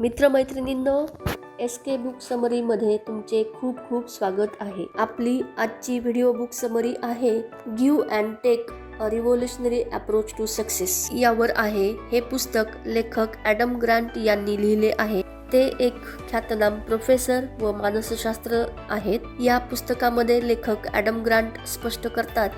मित्रमैत्रिणींनो S के book समरीमध्ये तुमचे खूप खूप स्वागत आहे. आपली आजची व्हिडिओ बुक समरी आहे give and take a revolutionary approach to success यावर आहे हे पुस्तक लेखक ॲडम ग्रँट यांनी लिहिले आहे. ते एक ख्यातनाम प्रोफेसर व मानसशास्त्र आहेत. या पुस्तकामध्ये लेखक ॲडम ग्रांट स्पष्ट करतात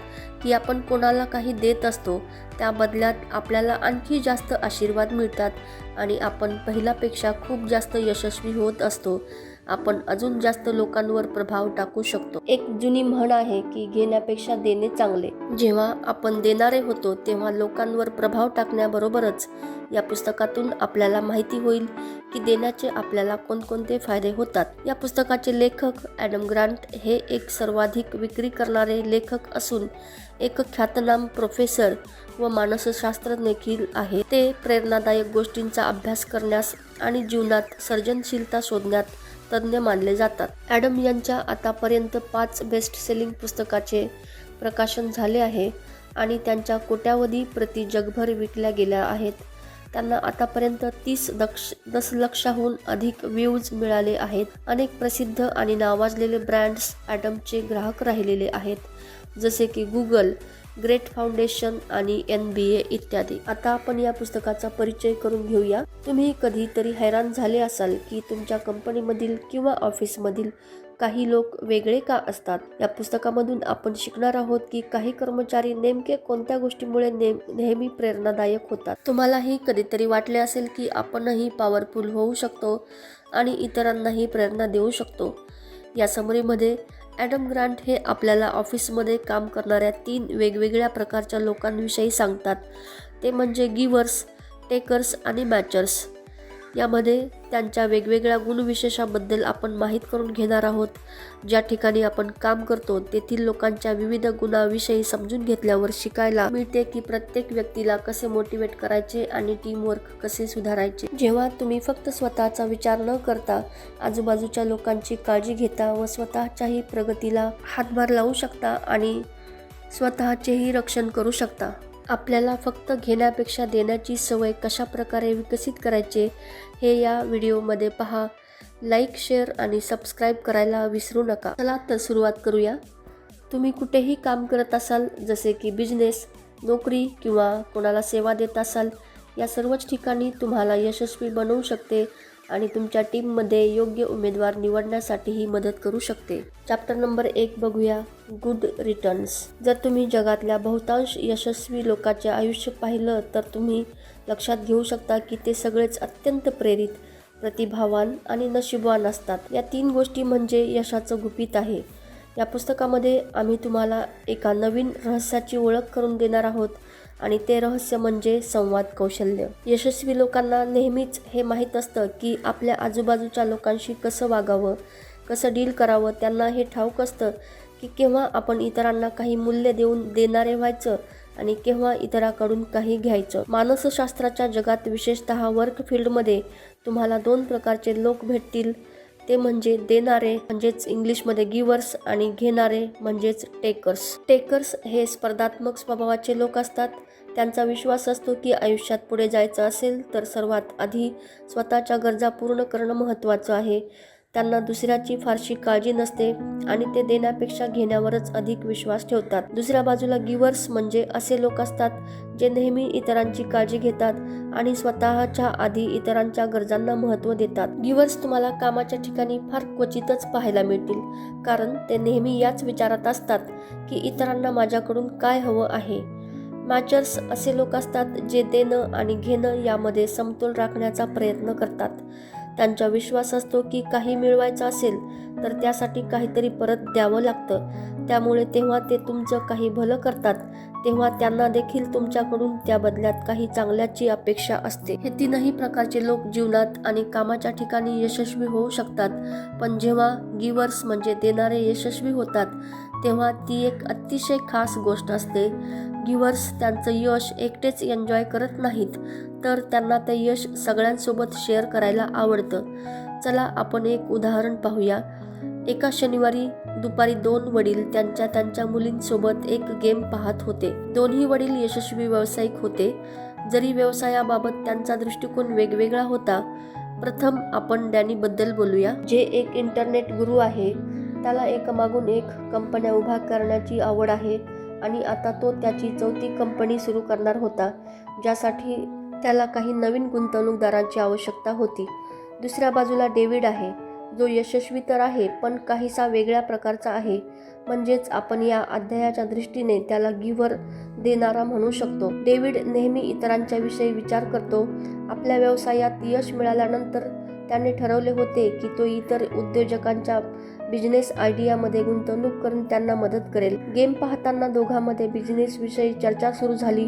की आपण कोणाला काही देत असतो त्या बदल्यात आपल्याला आणखी जास्त आशीर्वाद मिळतात आणि आपण पहिल्यापेक्षा खूप जास्त यशस्वी होत असतो. आपण अजून जास्त लोकांवर प्रभाव टाकू शकतो. एक जुनी म्हण आहे की घेण्यापेक्षा देणे चांगले. जेव्हा आपण देणारे होतो तेव्हा लोकांवर प्रभाव टाकण्याबरोबरच या पुस्तकातून आपल्याला माहिती होईल की देण्याचे आपल्याला कोणकोणते फायदे होतात. या पुस्तकाचे लेखक ॲडम ग्रांट हे एक सर्वाधिक विक्री करणारे लेखक असून एक ख्यातनाम प्रोफेसर व मानसशास्त्र देखील आहे. ते प्रेरणादायक गोष्टींचा अभ्यास करण्यास आणि जीवनात सर्जनशीलता शोधण्यात तज्ज्ञ मानले जातात. ॲडम यांच्या आतापर्यंत पाच बेस्ट सेलिंग पुस्तकाचे प्रकाशन झाले आहे आणि त्यांच्या कोट्यावधी प्रती जगभर विकल्या गेल्या आहेत. त्यांना आतापर्यंत तीस दक्ष दशलक्षाहून अधिक व्ह्यूज मिळाले आहेत. अनेक प्रसिद्ध आणि नावाजलेले ब्रँड्स ॲटमचे ग्राहक राहिलेले आहेत. जसे की गुगल ग्रेट फाउंडेशन आणि एन बी ए इत्यादी. आता आपण या पुस्तकाचा परिचय करून घेऊया. तुम्ही कधीतरी हैराण झाले असाल की तुमच्या कंपनीमधील किंवा ऑफिसमधील काही लोक वेगळे का असतात? या पुस्तकामधून आपण शिकणार आहोत की काही कर्मचारी नेमके कोणत्या गोष्टीमुळे नेम नेहमी प्रेरणादायक होतात. तुम्हालाही कधीतरी वाटले असेल की आपणही पॉवरफुल होऊ शकतो आणि इतरांनाही प्रेरणा देऊ शकतो. या समरीमध्ये ॲडम ग्रांट हे आपल्याला ऑफिसमध्ये काम करणाऱ्या तीन वेगवेगळ्या प्रकारच्या लोकांविषयी सांगतात. ते म्हणजे गिवर्स टेकर्स आणि मॅचर्स. यामध्ये त्यांच्या वेगवेगळ्या गुणविशेषाबद्दल आपण माहीत करून घेणार आहोत. ज्या ठिकाणी आपण काम करतो तेथील लोकांच्या विविध गुणाविषयी समजून घेतल्यावर शिकायला मिळते की प्रत्येक व्यक्तीला कसे मोटिवेट करायचे आणि टीमवर्क कसे सुधारायचे. जेव्हा तुम्ही फक्त स्वतःचा विचार न करता आजूबाजूच्या लोकांची काळजी घेता व स्वतःच्याही प्रगतीला हातभार लावू शकता आणि स्वतःचेही रक्षण करू शकता आपल्याला फक्त घेण्यापेक्षा देण्याची सवय कशा प्रकारे विकसित करायचे हे या व्हिडिओमध्ये पहा. लाईक शेअर आणि सबस्क्राईब करायला विसरू नका. चला तर सुरुवात करूया. तुम्ही कुठेही काम करत असाल जसे की बिझनेस नोकरी किंवा कोणाला सेवा देत असाल या सर्वच ठिकाणी तुम्हाला यशस्वी बनवू शकते. आणि तुमच्या टीममध्ये योग्य उमेदवार निवडण्यासाठीही मदत करू शकते. चॅप्टर नंबर एक बघूया. गुड रिटर्न्स जर तुम्ही जगातल्या बहुतांश यशस्वी लोकांचे आयुष्य पाहिलं तर तुम्ही लक्षात घेऊ शकता की ते सगळेच अत्यंत प्रेरित प्रतिभावान आणि नशिबवान असतात. या तीन गोष्टी म्हणजे यशाचं गुपित आहे. या पुस्तकामध्ये आम्ही तुम्हाला एका नवीन रहस्याची ओळख करून देणार आहोत. आणि ते रहस्य म्हणजे संवाद कौशल्य. यशस्वी लोकांना नेहमीच हे माहीत असतं की आपल्या आजूबाजूच्या लोकांशी कसं वागावं कसं डील करावं त्यांना हे ठाऊक असतं की केव्हा आपण इतरांना काही मूल्य देऊन देणारे व्हायचं आणि केव्हा इतराकडून काही घ्यायचं. मानसशास्त्राच्या जगात विशेषतः वर्क फील्डमध्ये तुम्हाला दोन प्रकारचे लोक भेटतील. ते म्हणजे देणारे म्हणजेच इंग्लिशमध्ये गिवर्स आणि घेणारे म्हणजेच टेकर्स. टेकर्स हे स्पर्धात्मक स्वभावाचे लोक असतात. त्यांचा विश्वास असतो की आयुष्यात पुढे जायचं असेल तर सर्वात आधी स्वतःच्या गरजा पूर्ण करणं महत्त्वाचं आहे. त्यांना दुसऱ्याची फारशी काळजी नसते आणि ते देण्यापेक्षा घेण्यावरच अधिक विश्वास ठेवतात. दुसऱ्या बाजूला गिवर्स म्हणजे असे लोक असतात जे नेहमी इतरांची काळजी घेतात आणि स्वतःच्या आधी इतरांच्या गरजांना महत्त्व देतात. गिवर्स तुम्हाला कामाच्या ठिकाणी फार क्वचितच पाहायला मिळतील कारण ते नेहमी याच विचारात असतात की इतरांना माझ्याकडून काय हवं आहे. मॅचर्स असे लोक असतात जे देणं आणि घेणं यामध्ये समतोल राखण्याचा प्रयत्न करतात. त्यांचा विश्वास असतो की काही मिळवायचं असेल तर त्यासाठी काहीतरी परत द्यावं लागतं. त्यामुळे तेव्हा ते तुमचं काही भलं करतात. तेव्हा त्यांना देखील तुमच्याकडून त्या बदल्यात काही चांगल्याची अपेक्षा असते. हे तीनही प्रकारचे लोक जीवनात आणि कामाच्या ठिकाणी यशस्वी होऊ शकतात. पण जेव्हा गिवर्स म्हणजे देणारे यशस्वी होतात तेव्हा ती एक अतिशय खास गोष्ट असते. गिवर्स त्यांचं यश एकटेच एन्जॉय करत नाहीत तर त्यांना ते यश सगळ्यांसोबत शेअर करायला आवडतं. चला आपण एक उदाहरण पाहूया. एका शनिवारी दुपारी दोन वडील त्यांच्या त्यांच्या मुलींसोबत एक गेम पाहत होते. दोन्ही वडील यशस्वी व्यावसायिक होते. जरी व्यवसायाबाबत त्यांचा दृष्टिकोन वेगवेगळा होता प्रथम आपण डॅनीबद्दल बोलूया. जे एक इंटरनेट गुरु आहे त्याला एकामागून एक कंपन्या उभा करण्याची आवड आहे. आणि आता तो त्याची चौथी कंपनी सुरू करणार होता ज्यासाठी त्याला काही नवीन गुंतवणूकदारांची आवश्यकता होती. दुसऱ्या बाजूला डेव्हिड आहे. जो यशस्वी तर आहे पण काहीसा वेगळ्या प्रकारचा आहे. म्हणजेच आपण या अध्यायाच्या दृष्टीने त्याला गिव्हर देणारा म्हणू शकतो. डेव्हिड नेहमी इतरांच्या विषयी विचार करतो. आपल्या व्यवसायात यश मिळाल्यानंतर त्याने ठरवले होते की तो इतर उद्योजकांच्या बिझनेस आयडियामध्ये गुंतवणूक करून त्यांना मदत करेल. गेम पाहताना दोघांमध्ये बिझनेस विषयी चर्चा सुरू झाली.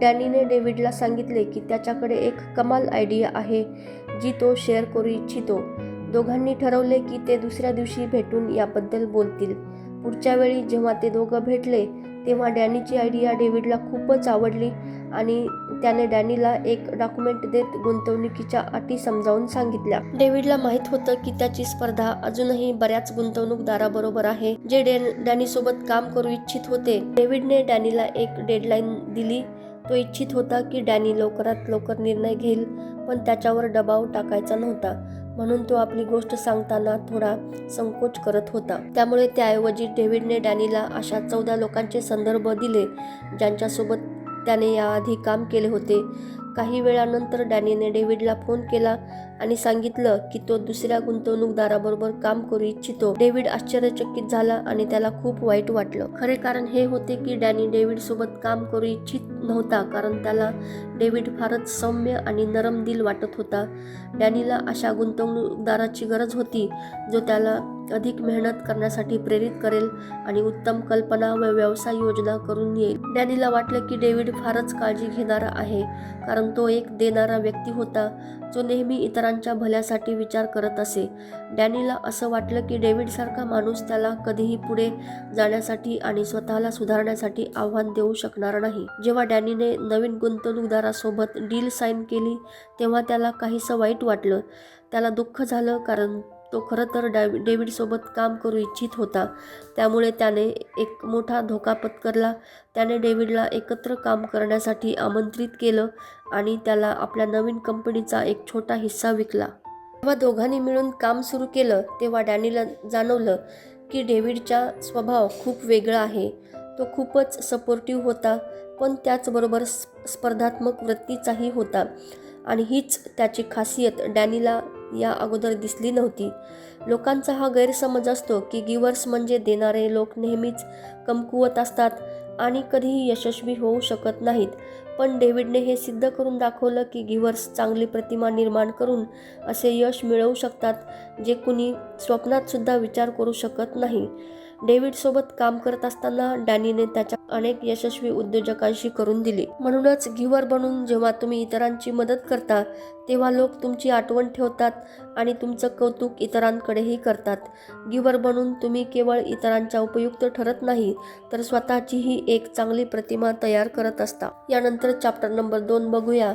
डॅनीने डेव्हिडला सांगितले की त्याच्याकडे एक कमाल आयडिया आहे जी तो शेअर करू इच्छितो. दोघांनी ठरवले की ते दुसऱ्या दिवशी भेटून याबद्दल बोलतील. पुढच्या वेळी जेव्हा ते दोघं भेटले तेव्हा डॅनीची आयडिया डेव्हिडला खूपच आवडली आणि त्याने डॅनीला एक डॉक्युमेंट देत गुंतवणुकीच्या अटी समजावून सांगितल्या. डेव्हिडला माहीत होतं की त्याची स्पर्धा अजूनही बऱ्याच गुंतवणूकदाराबरोबर आहे जे डॅनी डॅनीसोबत काम करू इच्छित होते. डेव्हिडने डॅनीला एक डेडलाईन दिली. तो इच्छित होता की डॅनी लवकरात लवकर निर्णय घेईल पण त्याच्यावर दबाव टाकायचा नव्हता. म्हणून तो आपली गोष्ट सांगताना थोडा संकोच करत होता. त्यामुळे त्याऐवजी डेव्हिडने डॅनीला अशा चौदा लोकांचे संदर्भ दिले ज्यांच्यासोबत त्याने याआधी काम केले होते. काही वेळानंतर डॅनीने डेव्हिडला फोन केला. आणि सांगितलं की तो दुसऱ्या गुंतवणूकदाराबरोबर काम करू इच्छितो. डेव्हिड आश्चर्यचकित झाला आणि त्याला खूप वाईट वाटलं. खरे कारण हे होते की डॅनी डेव्हिड सोबत काम करू इच्छित नव्हता कारण त्याला डेव्हिड फारच सौम्य आणि नरम दिल वाटत होता. डॅनीला अशा गुंतवणूकदाराची गरज होती जो त्याला अधिक मेहनत करण्यासाठी प्रेरित करेल आणि उत्तम कल्पना व व्यवसाय योजना करून येईल. डॅनीला वाटलं की डेव्हिड फारच काळजी घेणारा आहे कारण तो एक देणारा व्यक्ती होता जो नेहमी इतर इतरांच्या भल्यासाठी विचार करत असे. डॅनीला असं वाटलं की डेव्हिडसारखा माणूस त्याला कधीही पुढे जाण्यासाठी आणि स्वतःला सुधारण्यासाठी आव्हान देऊ शकणार नाही. जेव्हा डॅनीने नवीन गुंतवणूकदारासोबत डील साईन केली तेव्हा त्याला काहीसं वाईट वाटलं. त्याला दुःख झालं कारण तो खरं तर डॅ डेव्हिडसोबत काम करू इच्छित होता. त्यामुळे त्याने एक मोठा धोका पत्करला. त्याने डेव्हिडला एकत्र काम करण्यासाठी आमंत्रित केलं आणि त्याला आपल्या नवीन कंपनीचा एक छोटा हिस्सा विकला. जेव्हा दोघांनी मिळून काम सुरू केलं तेव्हा डॅनीला जाणवलं की डेव्हिडचा स्वभाव खूप वेगळा आहे. तो खूपच सपोर्टिव्ह होता पण त्याचबरोबर स्प- स्पर्धात्मक वृत्तीचाही होता. आणि हीच त्याची खासियत डॅनीला या अगोदर दिसली नव्हती. लोकांचा हा गैरसमज असतो की गिवर्स म्हणजे देणारे लोक नेहमीच कमकुवत असतात आणि कधीही यशस्वी होऊ शकत नाहीत. पण डेव्हिडने हे सिद्ध करून दाखवलं की गिवर्स चांगली प्रतिमा निर्माण करून असे यश मिळवू शकतात जे कुणी स्वप्नात सुद्धा विचार करू शकत नाही. डेव्हिडसोबत काम करत असताना डॅनीने त्याच्या अनेक यशस्वी उद्योजकांशी करून दिली. म्हणूनच गिवर बनून जेव्हा तुम्ही इतरांची मदत करता तेव्हा लोक तुमची आठवण ठेवतात आणि तुमचं कौतुक इतरांकडेही करतात. गिवर बनून तुम्ही केवळ इतरांच्या उपयुक्त ठरत नाही तर स्वतःचीही एक चांगली प्रतिमा तयार करत असता. यानंतर चॅप्टर नंबर दोन बघूया.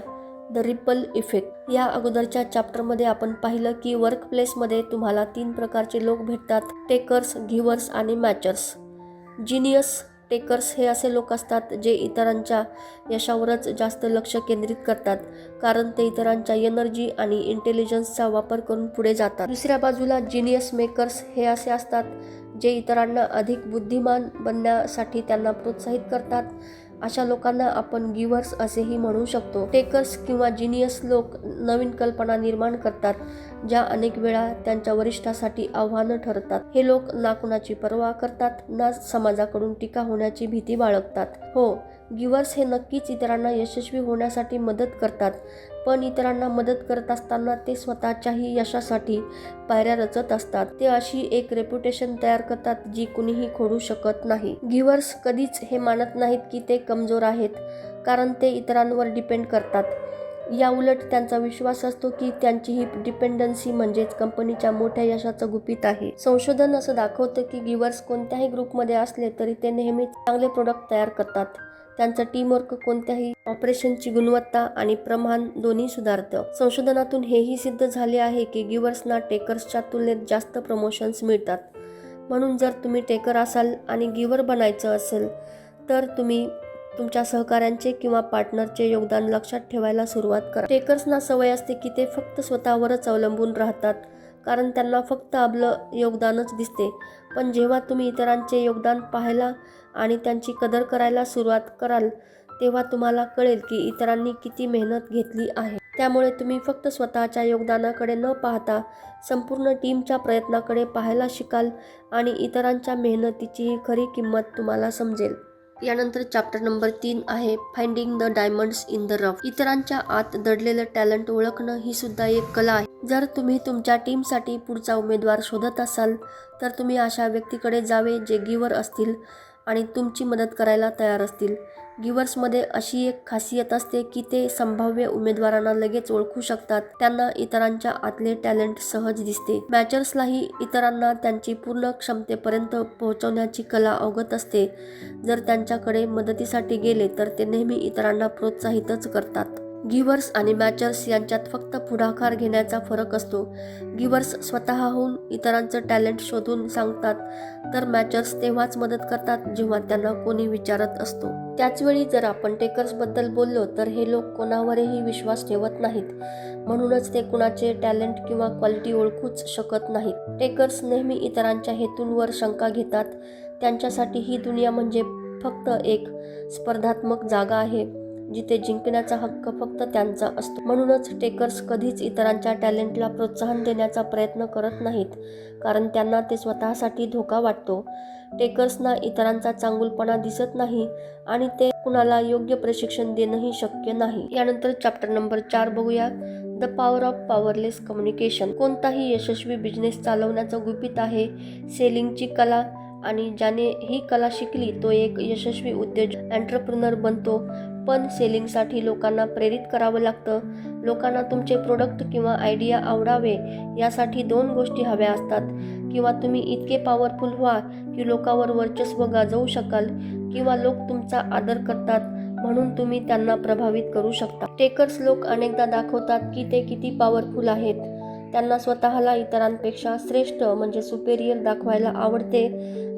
The ripple effect. या अगोदरच्या चॅप्टरमध्ये आपण पाहिलं की वर्क प्लेसमध्ये तुम्हाला तीन प्रकारचे लोक भेटतात टेकर्स गिव्हर्स आणि मॅचर्स. जिनियस टेकर्स हे असे लोक असतात जे इतरांच्या यशावरच जास्त लक्ष केंद्रित करतात कारण ते इतरांच्या एनर्जी आणि इंटेलिजन्सचा वापर करून पुढे जातात. दुसऱ्या बाजूला जिनियस मेकर्स हे असे असतात जे इतरांना अधिक बुद्धिमान बनण्यासाठी त्यांना प्रोत्साहित करतात अशा लोकांना आपण गिव्हर्स असेही म्हणू शकतो. टेकर्स किंवा जिनियस लोक नवीन कल्पना निर्माण करतात ज्या अनेक वेळा त्यांच्या वरिष्ठासाठी आव्हानं ठरतात. हे लोक ना कुणाची पर्वा करतात ना समाजाकडून टीका होण्याची भीती बाळगतात. हो गिव्हर्स हे नक्कीच इतरांना यशस्वी होण्यासाठी मदत करतात. पण इतरांना मदत करत असताना ते स्वतःच्याही यशासाठी पायऱ्या रचत असतात. ते अशी एक रेप्युटेशन तयार करतात जी कुणीही खोडू शकत नाही. गिव्हर्स कधीच हे मानत नाहीत की ते कमजोर आहेत कारण ते इतरांवर डिपेंड करतात. या उलट त्यांचा विश्वास असतो की त्यांची ही डिपेंडन्सी म्हणजेच कंपनीच्या मोठ्या यशाचं गुपित आहे. संशोधन असं दाखवतं की गिव्हर्स कोणत्याही ग्रुपमध्ये असले तरी ते नेहमीच चांगले प्रोडक्ट तयार करतात. त्यांचं टीमवर्क कोणत्याही ऑपरेशनची गुणवत्ता आणि प्रमाण दोन्ही सुधारतं. संशोधनातून हेही सिद्ध झाले आहे की गिव्हर्सना टेकर्सच्या तुलनेत जास्त प्रमोशन्स मिळतात. म्हणून जर तुम्ही टेकर असाल आणि गिवर बनायचं असेल तर तुम्ही तुमच्या सहकाऱ्यांचे किंवा पार्टनरचे योगदान लक्षात ठेवायला सुरुवात करा. टेकर्सना सवय असते की ते फक्त स्वतःवरच अवलंबून राहतात कारण त्यांना फक्त आपलं योगदानच दिसते. पण जेव्हा तुम्ही इतरांचे योगदान पाहायला आणि त्यांची कदर करायला सुरुवात कराल तेव्हा तुम्हाला कळेल की इतरांनी किती मेहनत घेतली आहे. त्यामुळे तुम्ही फक्त स्वतःच्या योगदानाकडे न पाहता संपूर्ण टीमच्या प्रयत्नाकडे पाहायला शिकाल आणि इतरांच्या मेहनतीचीही खरी किंमत तुम्हाला समजेल. यानंतर चॅप्टर नंबर तीन आहे finding the diamonds in the rough इतरांच्या आत दडलेलं टॅलेंट ओळखणं ही सुद्धा एक कला आहे. जर तुम्ही तुमच्या टीमसाठी पुढचा उमेदवार शोधत असाल तर तुम्ही अशा व्यक्तीकडे जावे जे गिवर असतील. आणि तुमची मदत करायला तयार असतील. गिवर्समध्ये अशी एक खासियत असते की ते संभाव्य उमेदवारांना लगेच ओळखू शकतात. त्यांना इतरांच्या आतले टॅलेंट सहज दिसते. मॅचर्सलाही इतरांना त्यांची पूर्ण क्षमतेपर्यंत पोहोचवण्याची कला अवगत असते. जर त्यांच्याकडे मदतीसाठी गेले तर ते नेहमी इतरांना प्रोत्साहितच करतात. गिवर्स आणि मॅचर्स यांच्यात फक्त पुढाकार घेण्याचा फरक असतो. गिवर्स स्वतःहून इतरांचं टॅलेंट शोधून सांगतात तर मॅचर्स तेव्हाच मदत करतात जेव्हा त्यांना कोणी विचारत असतो. त्याचवेळी जर आपण टेकर्सबद्दल बोललो तर हे लोक कोणावरही विश्वास ठेवत नाहीत. म्हणूनच ते कुणाचे टॅलेंट किंवा क्वालिटी ओळखूच शकत नाहीत. टेकर्स नेहमी इतरांच्या हेतूंवर शंका घेतात. त्यांच्यासाठी ही दुनिया म्हणजे फक्त एक स्पर्धात्मक जागा आहे. जिथे जिंकण्याचा हक्क फक्त त्यांचा असतो. म्हणूनच टेकर्स कधीच इतरांच्या टॅलेंटला प्रोत्साहन देण्याचा प्रयत्न करत नाहीत कारण त्यांना ते स्वतःसाठी धोका वाटतो. टेकर्सना इतरांचा चांगुलपणा दिसत नाही आणि ते कुणाला योग्य प्रशिक्षण देणंही शक्य नाही. यानंतर चॅप्टर नंबर चार बघूया. The power of powerless communication कोणताही यशस्वी बिझनेस चालवण्याचं गुपित आहे. सेलिंगची कला आणि ज्याने ही कला शिकली तो एक यशस्वी उद्योजक एंटरप्रिनर बनतो. पण सेलिंगसाठी लोकांना प्रेरित करावं लागतं. लोकांना तुमचे प्रोडक्ट किंवा आयडिया आवडावे यासाठी दोन गोष्टी हव्या असतात. किंवा तुम्ही इतके पॉवरफुल व्हा की लोकांवर वर्चस्व गाजवू शकाल किंवा लोक तुमचा आदर करतात म्हणून तुम्ही त्यांना प्रभावित करू शकता. टेकर्स लोक अनेकदा दाखवतात की ते किती पॉवरफुल आहेत. त्यांना स्वतःला इतरांपेक्षा श्रेष्ठ म्हणजे सुपेरियर दाखवायला आवडते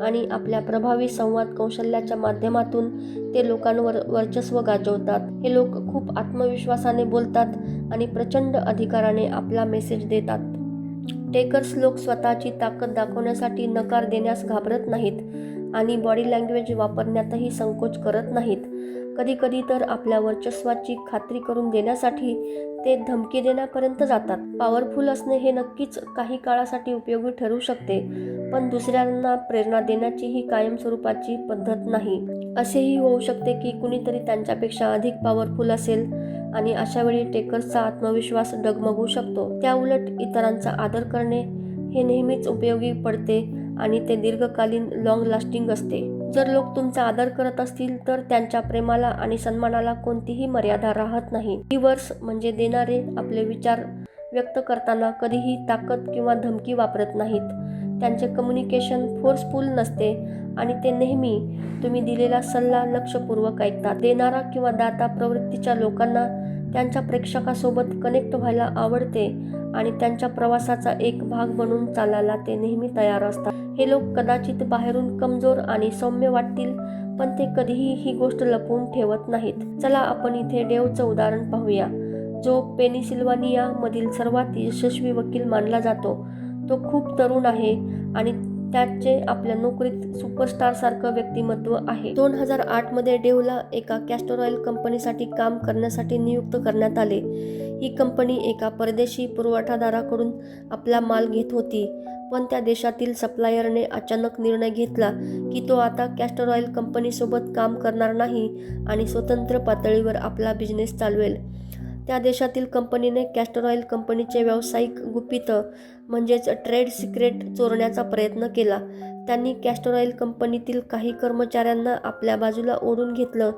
आणि आपल्या प्रभावी संवाद कौशल्याच्या माध्यमातून ते लोकांवर वर्चस्व गाजवतात. हे लोक खूप आत्मविश्वासाने बोलतात आणि प्रचंड अधिकाराने आपला मेसेज देतात. टेकर्स लोक स्वतःची ताकद दाखवण्यासाठी नकार देण्यास घाबरत नाहीत आणि बॉडी लँग्वेज वापरण्यातही संकोच करत नाहीत. कधीकधी तर आपल्या वर्चस्वाची खात्री करून देण्यासाठी ते धमकी देण्यापर्यंत जातात. पॉवरफुल असणे हे नक्कीच काही काळासाठी उपयोगी ठरू शकते पण दुसऱ्यांना प्रेरणा देण्याची ही कायमस्वरूपाची पद्धत नाही. असेही होऊ शकते की कुणीतरी त्यांच्यापेक्षा अधिक पॉवरफुल असेल आणि अशा वेळी टेकर्सचा आत्मविश्वास डगमगू शकतो. त्या उलट इतरांचा आदर करणे हे नेहमीच उपयोगी पडते आणि ते दीर्घकालीन लॉंग लास्टिंग असते. जर लोक तुमचा आदर करत असतील तर त्यांच्या प्रेमाला आणि सन्मानाला कोणतीही मर्यादा राहत नाही. गिवर्स म्हणजे देणारे आपले विचार व्यक्त करताना कधीही ताकद किंवा धमकी वापरत नाहीत. त्यांचे कम्युनिकेशन फोर्सफुल नसते आणि ते नेहमी तुम्ही दिलेला सल्ला लक्षपूर्वक ऐकतात. देणारा किंवा दाता प्रवृत्तीच्या लोकांना त्यांच्या प्रेक्षकासोबत कनेक्ट व्हायला आवडते आणि त्यांच्या प्रवासाचा एक भाग बनून चालायला ते नेहमी तयार असतात. हे लोक कदाचित बाहेरून कमजोर आणि सौम्य वाटतील पण ते कधीही ही गोष्ट लपवून ठेवत नाहीत. चला आपण इथे डेवचं उदाहरण पाहूया. जो पेनिसिल्वानिया मधील सर्वात यशस्वी वकील मानला जातो तो खूप तरुण आहे आणि त्याचे आपल्या नोकरीत सुपरस्टार सारखं व्यक्तिमत्व आहे. दोन हजार आठमध्ये डेवला एका कॅस्टर ऑइल कंपनीसाठी काम करण्यासाठी नियुक्त करण्यात आले. ही कंपनी एका परदेशी पुरवठादाराकडून आपला माल घेत होती पण त्या देशातील सप्लायरने अचानक निर्णय घेतला की तो आता कॅस्टर ऑइल कंपनीसोबत काम करणार नाही आणि स्वतंत्र पातळीवर आपला बिझनेस चालवेल. त्या देशातील कंपनीने कॅस्टर ऑइल कंपनीचे व्यावसायिक गुपितं म्हणजेच ट्रेड सिक्रेट चोरण्याचा प्रयत्न केला. त्यांनी कॅस्टर ऑइल कंपनीतील काही कर्मचाऱ्यांना आपल्या बाजूला ओढून घेतलं.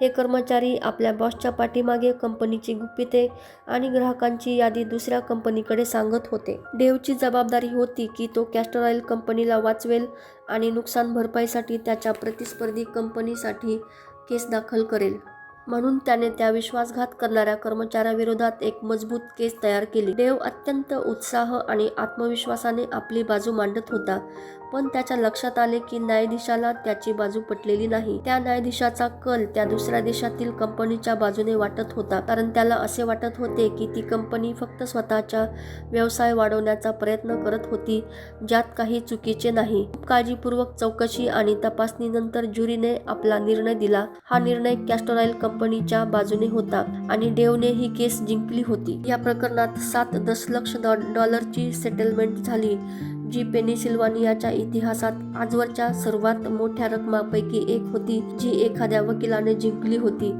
हे कर्मचारी आपल्या बॉसच्या पाठीमागे कंपनीची गुपिते आणि ग्राहकांची यादी दुसऱ्या कंपनीकडे सांगत होते. डेवची जबाबदारी होती की तो कॅस्टर ऑइल कंपनीला वाचवेल आणि नुकसान भरपाईसाठी त्याच्या प्रतिस्पर्धी कंपनीसाठी केस दाखल करेल. म्हणून त्याने त्या विश्वासघात करणाऱ्या कर्मचाऱ्याविरोधात एक मजबूत केस तयार केली. देव अत्यंत उत्साह आणि आत्मविश्वासाने आपली बाजू मांडत होता. पण त्याच्या लक्षात आले की न्यायाधीशाला त्याची बाजू पटलेली नाही. त्या न्यायाधीशाचा कल त्या दुसऱ्या देशातील कंपनीच्या बाजूने वाटत होता. कारण त्याला असे वाटत होते की ती कंपनी फक्त स्वतःचा व्यवसाय वाढवण्याचा प्रयत्न करत होती ज्यात काही चुकीचे नाही. काळजीपूर्वक चौकशी आणि तपासणीनंतर ज्युरीने आपला निर्णय दिला. हा निर्णय कॅस्टोराईल कंपनीच्या बाजूने होता आणि डेवने ही केस जिंकली होती. या प्रकरणात सात दशलक्ष डॉलरची सेटलमेंट झाली. जी पेनिसिल्वानियाच्या इतिहासात आजवरच्या सर्वात मोठ्या रकमापैकी एक होती जी एखाद्या वकिलाने जिंकली होती.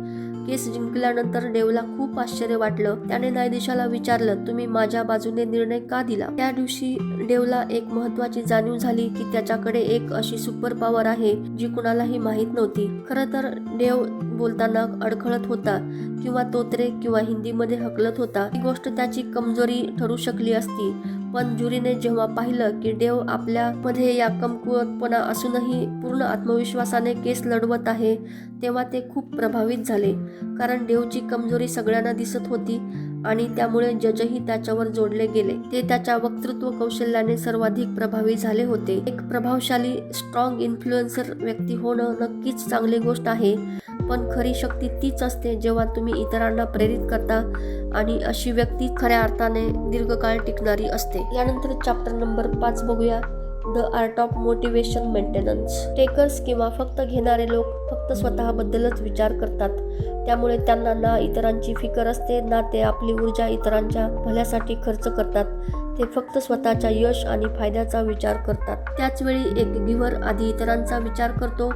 केस जिंकल्यानंतर डेवला खूप आश्चर्य वाटलं. त्याने न्यायाधीशाला विचारलं तुम्ही माझ्या बाजूने निर्णय का दिला? त्या दिवशी डेवला एक महत्वाची जाणीव झाली की त्याच्याकडे एक अशी सुपर पॉवर आहे जी कुणालाही माहीत नव्हती. खरं तर डेव बोलताना अडखळत होता किंवा तोत्रे किंवा हिंदीमध्ये हकलत होता. ही गोष्ट त्याची कमजोरी ठरू शकली असती. पण जुरीने जेव्हा पाहिलं की देव आपल्यामध्ये या कमकुवतपणा असूनही पूर्ण आत्मविश्वासाने केस लढवत आहे तेव्हा ते खूप प्रभावित झाले. कारण देवची कमजोरी सगळ्यांना दिसत होती. आणि त्यामुळे जजही त्याच्यावर जोडले गेले. ते त्याच्या वक्तृत्व कौशल्याने सर्वाधिक प्रभावी झाले होते. एक प्रभावशाली स्ट्रॉंग इन्फ्लुएन्सर व्यक्ती होणं नक्कीच चांगली गोष्ट आहे पण खरी शक्ती तीच असते जेव्हा तुम्ही इतरांना प्रेरित करता आणि अशी व्यक्ती खऱ्या अर्थाने दीर्घकाळ टिकणारी असते. यानंतर चॅप्टर नंबर पाच बघूया. The art of motivation maintenance takers किंवा फक्त घेणारे लोक फक्त स्वतःबद्दलच विचार करतात. त्यामुळे त्यांना ना इतरांची फिकर असते ना ते आपली ऊर्जा इतरांच्या भल्यासाठी खर्च करतात. ते फक्त स्वतःच्या यश आणि फायद्याचा विचार करतात. त्याचवेळी एक गिव्हर आधी इतरांचा विचार करतो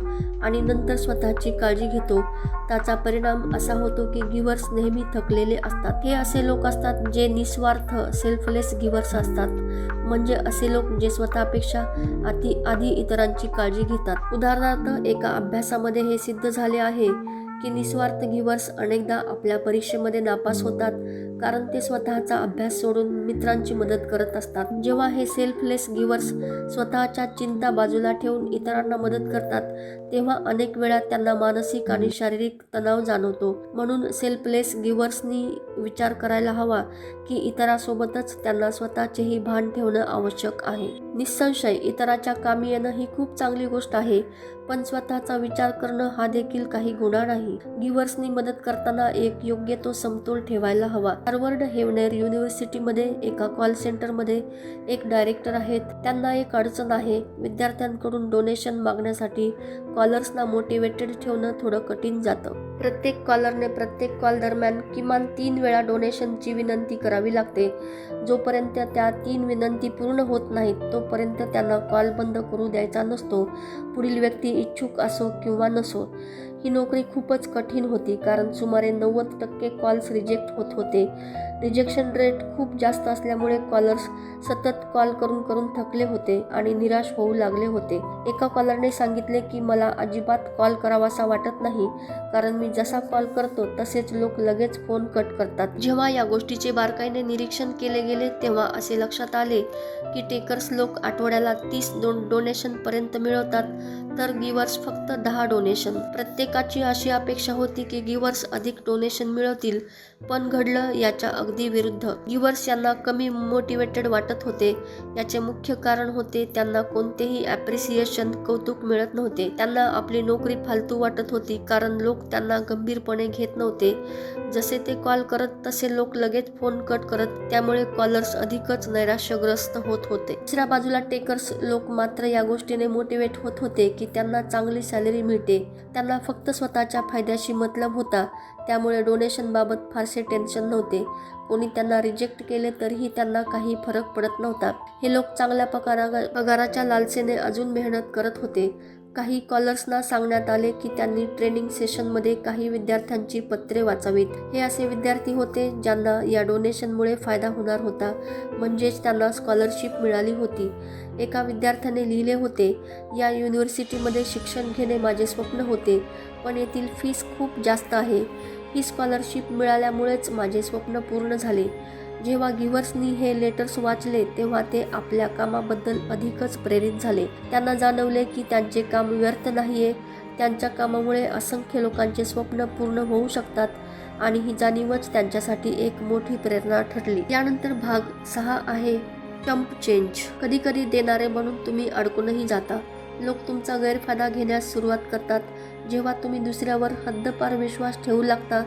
आणि नंतर स्वतःची काळजी घेतो. त्याचा परिणाम असा होतो की गिव्हर्स नेहमी थकलेले असतात. हे असे लोक असतात जे निस्वार्थ सेल्फलेस गिव्हर्स असतात. म्हणजे असे लोक जे स्वतःपेक्षा आधी आधी इतरांची काळजी घेतात. उदाहरणार्थ एका अभ्यासामध्ये हे सिद्ध झाले आहे. की निस्वार्थ गिव्हर्स अनेकदा आपल्या परीक्षेमध्ये नापास होतात कारण ते स्वतःचा अभ्यास सोडून मित्रांची मदत करत असतात. जेव्हा हे सेल्फलेस गिव्हर्स स्वतःच्या चिंता बाजूला ठेवून इतरांना मदत करतात तेव्हा अनेक वेळा त्यांना मानसिक आणि शारीरिक तणाव जाणवतो. म्हणून सेल्फलेस गिव्हर्सनी विचार करायला हवा की इतरांसोबतच त्यांना स्वतःचेही भान ठेवणं आवश्यक आहे. निसंशय इतराच्या कामी येणं ही खूप चांगली गोष्ट आहे पण स्वतःचा विचार करणं हा देखील काही गुन्हा नाही. गिवर्सनी मदत करताना एक योग्य तो समतोल ठेवायला हवा. हार्वर्ड हेवनेर युनिव्हर्सिटीमध्ये एका कॉल सेंटरमध्ये एक डायरेक्टर आहेत. त्यांना एक अडचण आहे. विद्यार्थ्यांकडून डोनेशन मागण्यासाठी कॉलर्सना मोटिवेटेड ठेवणं थोडं कठीण जातं. प्रत्येक कॉलरने प्रत्येक कॉल दरम्यान किमान तीन वेळा डोनेशनची विनंती करावी लागते. जोपर्यंत त्या तीन विनंती पूर्ण होत नाहीत तोपर्यंत त्यांना कॉल बंद करू द्यायचा नसतो. पुढील व्यक्ती इच्छुक असो किंवा नसो ही नोकरी खूपच कठीण होती कारण सुमारे नव्वद टक्के कॉल्स रिजेक्ट होत होते. रिजेक्शन रेट खूप जास्त असल्यामुळे कॉलर्स सतत कॉल करून करून थकले होते आणि निराश होऊ लागले होते. एका कॉलरने सांगितले की मला अजिबात कॉल करावासा वाटत नाही कारण मी जसा कॉल करतो तसेच लोक लगेच फोन कट करतात. जेव्हा या गोष्टीचे बारकाईने निरीक्षण केले गेले तेव्हा असे लक्षात आले की टेकर्स लोक आठवड्याला तीस दोन डोनेशन पर्यंत मिळवतात तर गिवर्स फक्त दहा डोनेशन प्रत्येकाची अशी अपेक्षा होती की गिवर्स अधिक डोनेशन मिळवतील पण घडलं याच्या अगदी विरुद्ध. गिवर्स यांना कमी मोटिवेटेड वाटत होते. याचे मुख्य कारण होते त्यांना कोणतेही ॲप्रिसिएशन कौतुक मिळत नव्हते. त्यांना आपली नोकरी फालतू वाटत होती कारण लोक त्यांना गंभीरपणे घेत नव्हते. जसे ते कॉल करत तसे लोक लगेच फोन कट करत त्यामुळे कॉलर्स अधिकच नैराश्यग्रस्त होत होते. दुसऱ्या बाजूला टेकर्स लोक मात्र या गोष्टीने मोटिवेट होत होते की त्यांना चांगली सॅलरी मिळते. त्यांना फक्त स्वतःच्या फायद्याशी मतलब होता. त्यामुळे डोनेशनबाबत फारसे टेन्शन नव्हते. कोणी त्यांना रिजेक्ट केले तरीही त्यांना काही फरक पडत नव्हता. हे लोक चांगल्या पगारा पगाराच्या लालसेने अजून मेहनत करत होते. काही कॉलर्सना सांगण्यात आले की त्यांनी ट्रेनिंग सेशनमध्ये काही विद्यार्थ्यांची पत्रे वाचावीत. हे असे विद्यार्थी होते ज्यांना या डोनेशनमुळे फायदा होणार होता. म्हणजेच त्यांना स्कॉलरशिप मिळाली होती. एका विद्यार्थ्याने लिहिले होते या युनिव्हर्सिटीमध्ये शिक्षण घेणे माझे स्वप्न होते पण येथील फीस खूप जास्त आहे. ही स्कॉलरशिप मिळाल्यामुळेच माझे स्वप्न पूर्ण झाले. जेव्हा गिव्हर्सनी हे लेटर्स वाचले तेव्हा ते आपल्या कामाबद्दल अधिकच प्रेरित झाले. त्यांना जाणवले की त्यांचे काम व्यर्थ नाहीये. त्यांच्या कामामुळे असंख्य लोकांचे स्वप्न पूर्ण होऊ शकतात आणि ही जाणीवच त्यांच्यासाठी एक मोठी प्रेरणा ठरली. त्यानंतर भाग सहा आहे टम्प चेंज कधी कधी देणारे म्हणून तुम्ही अडकूनही जाता. लोक तुमचा गैरफायदा घेण्यास सुरुवात करतात. जेव्हा तुम्ही दुसऱ्यावर हद्दपार विश्वास ठेवू लागता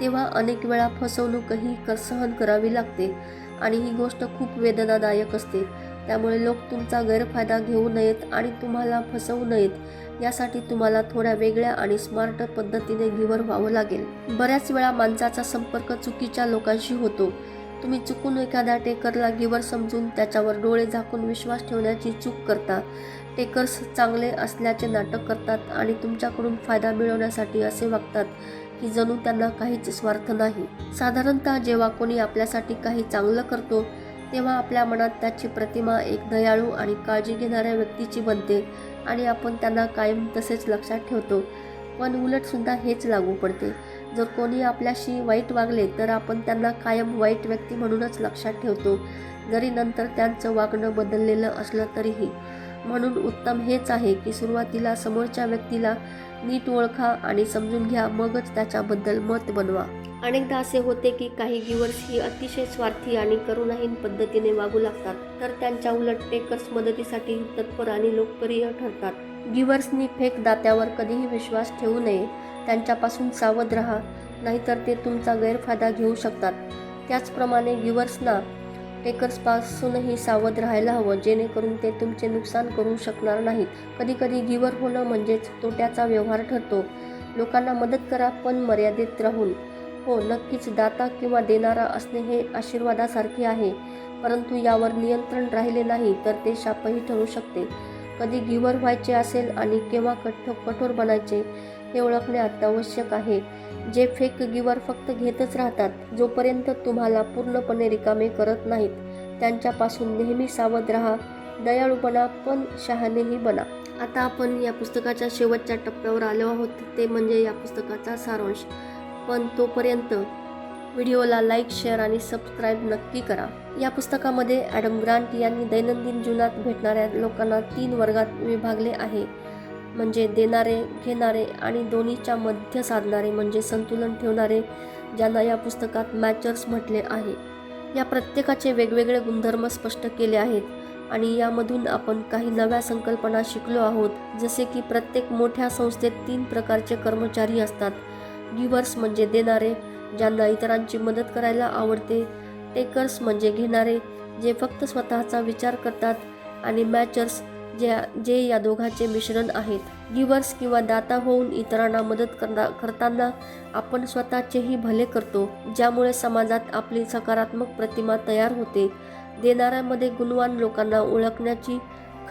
तेव्हा अनेक वेळा फसवणूकही क सहन करावी लागते आणि ही गोष्ट खूप वेदनादायक असते. त्यामुळे लोक तुमचा गैरफायदा घेऊ नयेत आणि तुम्हाला फसवू नयेत यासाठी तुम्हाला थोड्या वेगळ्या आणि स्मार्ट पद्धतीने गिवर व्हावं लागेल. बऱ्याच वेळा माणसाचा संपर्क चुकीच्या लोकांशी होतो. तुम्ही चुकून एखाद्या टेकरला गिवर समजून त्याच्यावर डोळे झाकून विश्वास ठेवण्याची चूक करता. टेकर्स चांगले असल्याचे नाटक करतात आणि तुमच्याकडून फायदा मिळवण्यासाठी असे वागतात की जणू त्यांना काहीच स्वार्थ नाही. साधारणतः जेव्हा कोणी आपल्यासाठी काही चांगलं करतो तेव्हा आपल्या मनात त्याची प्रतिमा एक दयाळू आणि काळजी घेणाऱ्या व्यक्तीची बनते आणि आपण त्यांना कायम तसेच लक्षात ठेवतो. पण उलटसुद्धा हेच लागू पडते. जर कोणी आपल्याशी वाईट वागले तर आपण त्यांना कायम वाईट व्यक्ती म्हणूनच लक्षात ठेवतो. जरी नंतर त्यांचं वागणं बदललेलं असलं तरीही. म्हणून उत्तम हेच आहे की सुरुवातीला समोरच्या व्यक्तीला नीट ओळखा आणि समजून घ्या मगच त्याच्याबद्दल मत बनवा. अनेकदा असे होते की काही गिवर्स ही अतिशय स्वार्थी आणि करुणाहीन पद्धतीने वागू लागतात तर त्यांच्या उलट टेकर्स मदतीसाठी तत्पर आणि लोकप्रिय ठरतात. गिवर्सनी फेक दात्यावर कधीही विश्वास ठेवू नये त्यांच्यापासून सावध राहा नाहीतर ते तुमचा गैरफायदा घेऊ शकतात. त्याचप्रमाणे गिवर्सना टेकर्सपासूनही सावध राहायला हवं जेणेकरून ते तुमचे नुकसान करू शकणार नाहीत. कधी कधी गिवर होणं म्हणजेच तोट्याचा व्यवहार ठरतो. लोकांना मदत करा पण मर्यादित राहून. हो नक्कीच दाता किंवा देणारा असणे हे आशीर्वादासारखे आहे. परंतु यावर नियंत्रण राहिले नाही तर ते शापही ठरू शकते. कधी गिवर व्हायचे असेल आणि केव्हा कठो कठोर बनायचे हे ओळखणे अत्यावश्यक आहे. जे फेक गिवर फक्त घेतच राहतात जोपर्यंत तुम्हाला पूर्णपणे रिकामे करत नाहीत. त्यांच्यापासून नेहमी सावध राहा दयाळू बना पण शहानेही बना. आता आपण या पुस्तकाच्या शेवटच्या टप्प्यावर आलो आहोत ते म्हणजे या पुस्तकाचा सारांश. पण तोपर्यंत व्हिडिओला लाईक शेअर आणि सबस्क्राईब नक्की करा. या पुस्तकामध्ये ॲडम ग्रांट यांनी दैनंदिन जीवनात भेटणाऱ्या लोकांना तीन वर्गात विभागले आहे. म्हणजे देणारे घेणारे आणि दोन्हीच्या मध्य साधणारे म्हणजे संतुलन ठेवणारे ज्यांना या पुस्तकात मॅचर्स म्हटले आहे. या प्रत्येकाचे वेगवेगळे गुणधर्म स्पष्ट केले आहेत आणि यामधून आपण काही नव्या संकल्पना शिकलो आहोत. जसे की प्रत्येक मोठ्या संस्थेत तीन प्रकारचे कर्मचारी असतात. गिवर्स म्हणजे देणारे ज्यांना इतरांची मदत करायला आवडते. टेकर्स म्हणजे घेणारे जे फक्त स्वतःचा विचार करतात. आणि मॅचर्स ज्या जे या दोघांचे मिश्रण आहेत. गिवर्स किंवा दाता होऊन इतरांना मदत करना करताना आपण स्वतःचेही भले करतो ज्यामुळे समाजात आपली सकारात्मक प्रतिमा तयार होते. देणाऱ्यामध्ये गुणवान लोकांना ओळखण्याची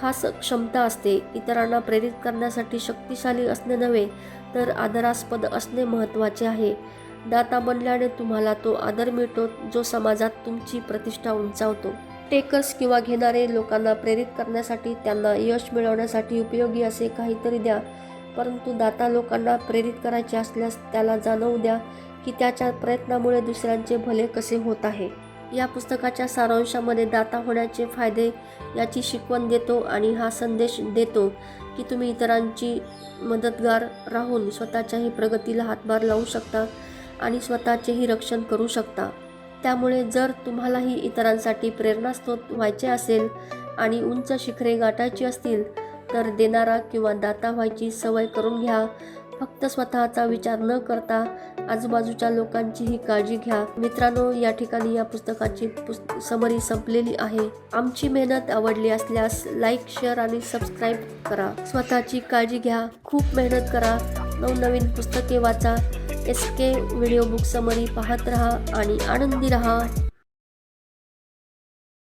खास क्षमता असते. इतरांना प्रेरित करण्यासाठी शक्तिशाली असणे नव्हे तर आदरास्पद असणे महत्त्वाचे आहे. दाता बनल्याने तुम्हाला तो आदर मिळतो जो समाजात तुमची प्रतिष्ठा उंचावतो. टेकर्स किंवा घेणारे लोकांना प्रेरित करण्यासाठी त्यांना यश मिळवण्यासाठी उपयोगी असे काहीतरी द्या. परंतु दाता लोकांना प्रेरित करायचे असल्यास त्याला जाणवू द्या की त्याच्या प्रयत्नामुळे दुसऱ्यांचे भले कसे होत आहे. या पुस्तकाच्या सारांशामध्ये दाता होण्याचे फायदे याची शिकवण देतो आणि हा संदेश देतो की तुम्ही इतरांची मदतगार राहून स्वतःच्याही प्रगतीला हातभार लावू शकता आणि स्वतःचेही रक्षण करू शकता. त्यामुळे जर तुम्हालाही इतरांसाठी प्रेरणास्त्रोत व्हायचे असेल आणि उंच शिखरे गाठायची असतील तर देणारा किंवा दाता व्हायची सवय करून घ्या. फक्त स्वतःचा विचार न करता आजूबाजूच्या लोकांचीही काळजी घ्या. मित्रांनो या ठिकाणी या पुस्तकाची पुस्त समरी संपलेली आहे. आमची मेहनत आवडली असल्यास लाईक शेअर आणि सबस्क्राईब करा. स्वतःची काळजी घ्या. खूप मेहनत करा. नवनवीन पुस्तके वाचा. S K video book summary पाहत रहा आणि आनंदी रहा.